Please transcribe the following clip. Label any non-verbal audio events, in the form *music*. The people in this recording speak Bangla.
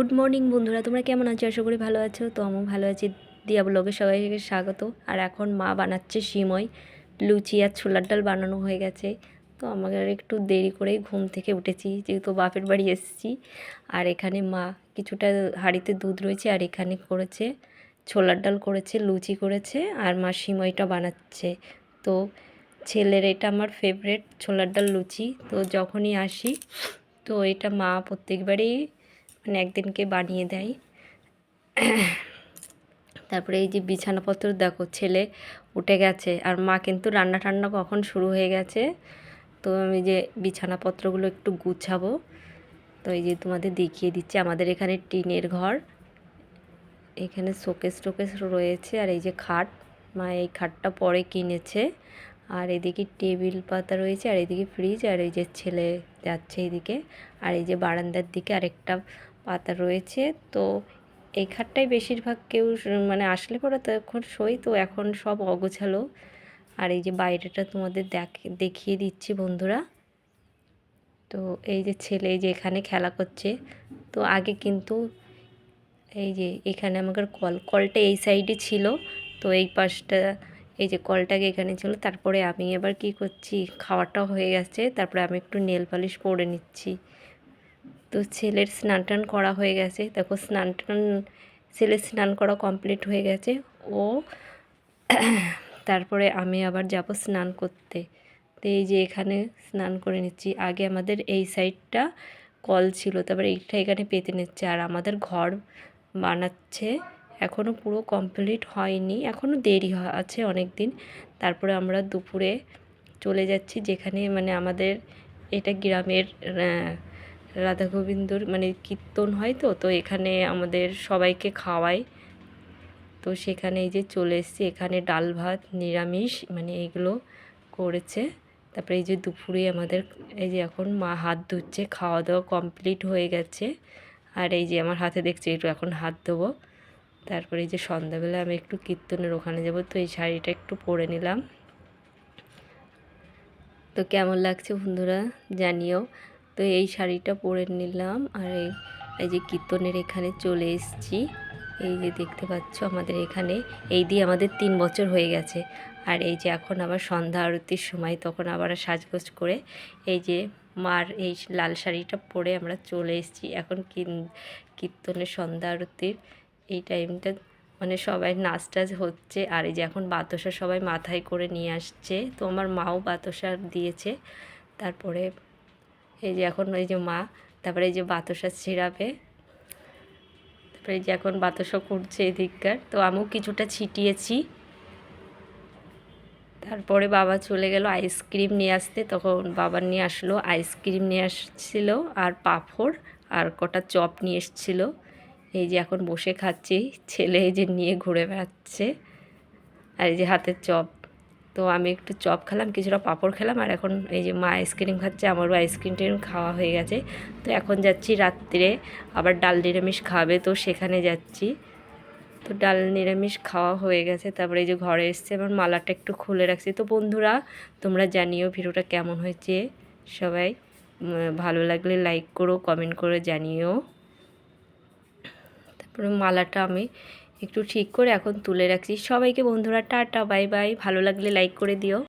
গুড মর্নিং বন্ধুরা। তোমরা কেমন আছো? আশা করি ভালো আছো। তো আমি ভালো আছি। দিয়া ব্লগে সবাইকে স্বাগত। আর এখন মা বানাচ্ছে সিময় লুচি আর ছোলার ডাল বানানো হয়ে গেছে। তো আমাকে একটু দেরি করেই ঘুম থেকে উঠেছি। যেহেতু বাপের বাড়ি এসেছি। আর এখানে মা কিছুটা হাঁড়িতে দুধ রয়েছে আর এখানে করেছে ছোলার ডাল করেছে, লুচি করেছে আর মা সিমইটা বানাচ্ছে। তো ছেলের এটা আমার ফেভারেট ছোলার ডাল লুচি। তো যখনই আসি, তো এটা মা প্রত্যেকবারই মানে একদিনকে বানিয়ে দেয়। তারপরে এই যে বিছানাপত্র দেখো, ছেলে উঠে গেছে। আর মা কিন্তু রান্না টান্না কখন শুরু হয়ে গেছে, তো আমি যে বিছানাপত্রগুলো একটু গুছাবো, তো এই যে তোমাদের দেখিয়ে দিচ্ছি। আমাদের এখানে টিনের ঘর, এখানে শোকেস টোকেস রয়েছে। আর এই যে খাট, মা এই খাটটা পরে কিনেছে। আর এদিকে টেবিল পাতা রয়েছে, আর এদিকে ফ্রিজ, আর এই যে ছেলে যাচ্ছে এদিকে। আর এই যে বারান্দার দিকে আরেকটা পাতা রয়েছে। তো এই খাটটাই বেশিরভাগ কেউ মানে আসলে পরে তো এখন শোই তো এখন সব অগোছালো। আর এই যে বাইরেটা তোমাদের দেখিয়ে দিচ্ছি বন্ধুরা। তো এই যে ছেলে যে এখানে খেলা করছে। তো আগে কিন্তু এই যে এখানে আমাদের কল, কলটা এই সাইডে ছিল। তো এই পাশটা, এই যে কলটাকে এখানে ছিল। তারপরে আমি এবার কি করছি, খাওয়াটাও হয়ে গেছে। তারপরে আমি একটু নেল পালিশ পরে নিচ্ছি। তো ছেলের স্নান টান করা হয়ে গেছে। দেখো স্নান টান, ছেলের স্নান করা কমপ্লিট হয়ে গেছে। ও *clears throat* তারপরে আমি আবার যাব স্নান করতে। তো এই যে এখানে স্নান করে নিচ্ছি। আগে আমাদের এই সাইডটা কল ছিল, তারপরে এইটা এখানে পেতে নিচ্ছে। আর আমাদের ঘর বানাচ্ছে। এখনও পুরো কমপ্লিট হয়নি। এখনও দেরি আছে অনেক দিন তারপরে আমরা দুপুরে চলে যাচ্ছি, যেখানে মানে আমাদের এটা গ্রামের রাধা গোবিন্দর মানে কীর্তন হয় তো তো এখানে আমাদের সবাইকে খাওয়ায় তো সেখানে এই যে চলে এসেছি, এখানে ডাল ভাত, নিরামিষ মানে এইগুলো করেছে। তারপরে এই যে দুপুরে আমাদের, এই যে এখন মা হাত ধুচ্ছে খাওয়া দাওয়া কমপ্লিট হয়ে গেছে। আর এই যে আমার হাতে দেখছে, একটু এখন হাত ধোবো। তারপরে এই যে সন্ধ্যাবেলা আমি একটু কীর্তনের ওখানে যাব, তো এই শাড়িটা একটু পরে নিলাম। তো কেমন লাগছে বন্ধুরা জানিও। তো এই শাড়িটা পরে নিলাম আর এই যে কীর্তনের এখানে চলে এসেছি। এই যে দেখতে পাচ্ছ আমাদের এখানে, এই দিয়ে আমাদের তিন বছর হয়ে গেছে। আর এই যে এখন আবার সন্ধ্যা আরতির সময়, তখন আবার সাজগোজ করে এই যে মার এই লাল শাড়িটা পরে আমরা চলে এসেছি। এখন কীর্তনের সন্ধ্যা আরতির এই টাইমটা মানে সবাই নাচ টাচ হচ্ছে। আর এই যে এখন বাতাসা সবাই মাথায় করে নিয়ে আসছে। তো আমার মাও বাতাসা দিয়েছে। তারপরে এই যে এখন এই যে মা, তারপরে এই যে বাতাসা ছিঁড়াবে। তারপরে এই যে এখন বাতাসা করছে এদিককার। তো আমিও কিছুটা ছিটিয়েছি। তারপরে বাবা চলে গেল আইসক্রিম নিয়ে আসতে। তখন বাবা নিয়ে আসলো, আইসক্রিম নিয়ে আসছিল আর পাঁপড় আর কটা চপ নিয়ে এসছিলো। এই যে এখন বসে খাচ্ছি, ছেলে এই যে নিয়ে ঘুরে বেড়াচ্ছে। আর এই যে হাতের চপ। তো আমি একটু চপ খেলাম, কিছুটা পাঁপড় খেলাম, আর এখন এই যে মা আইসক্রিম খাচ্ছে, আমারও আইসক্রিম টিম খাওয়া হয়ে গেছে। তো এখন যাচ্ছি রাত্রে, আবার ডাল নিরামিষ খাবে, তো সেখানে যাচ্ছি। তো ডাল নিরামিষ খাওয়া হয়ে গেছে, তারপরে এই যে ঘরে এসছে আমার মালাটা একটু খুলে রাখছি। তো বন্ধুরা, তোমরা জানিও ভিডিওটা কেমন হয়েছে? সবাই ভালো লাগলে লাইক করো কমেন্ট করে জানিও। তারপরে মালাটা আমি একটু ঠিক করে এখন তুলে রাখছি। সবাইকে বন্ধুরা, টাটা, বাই বাই। ভালো লাগলে লাইক করে দিও।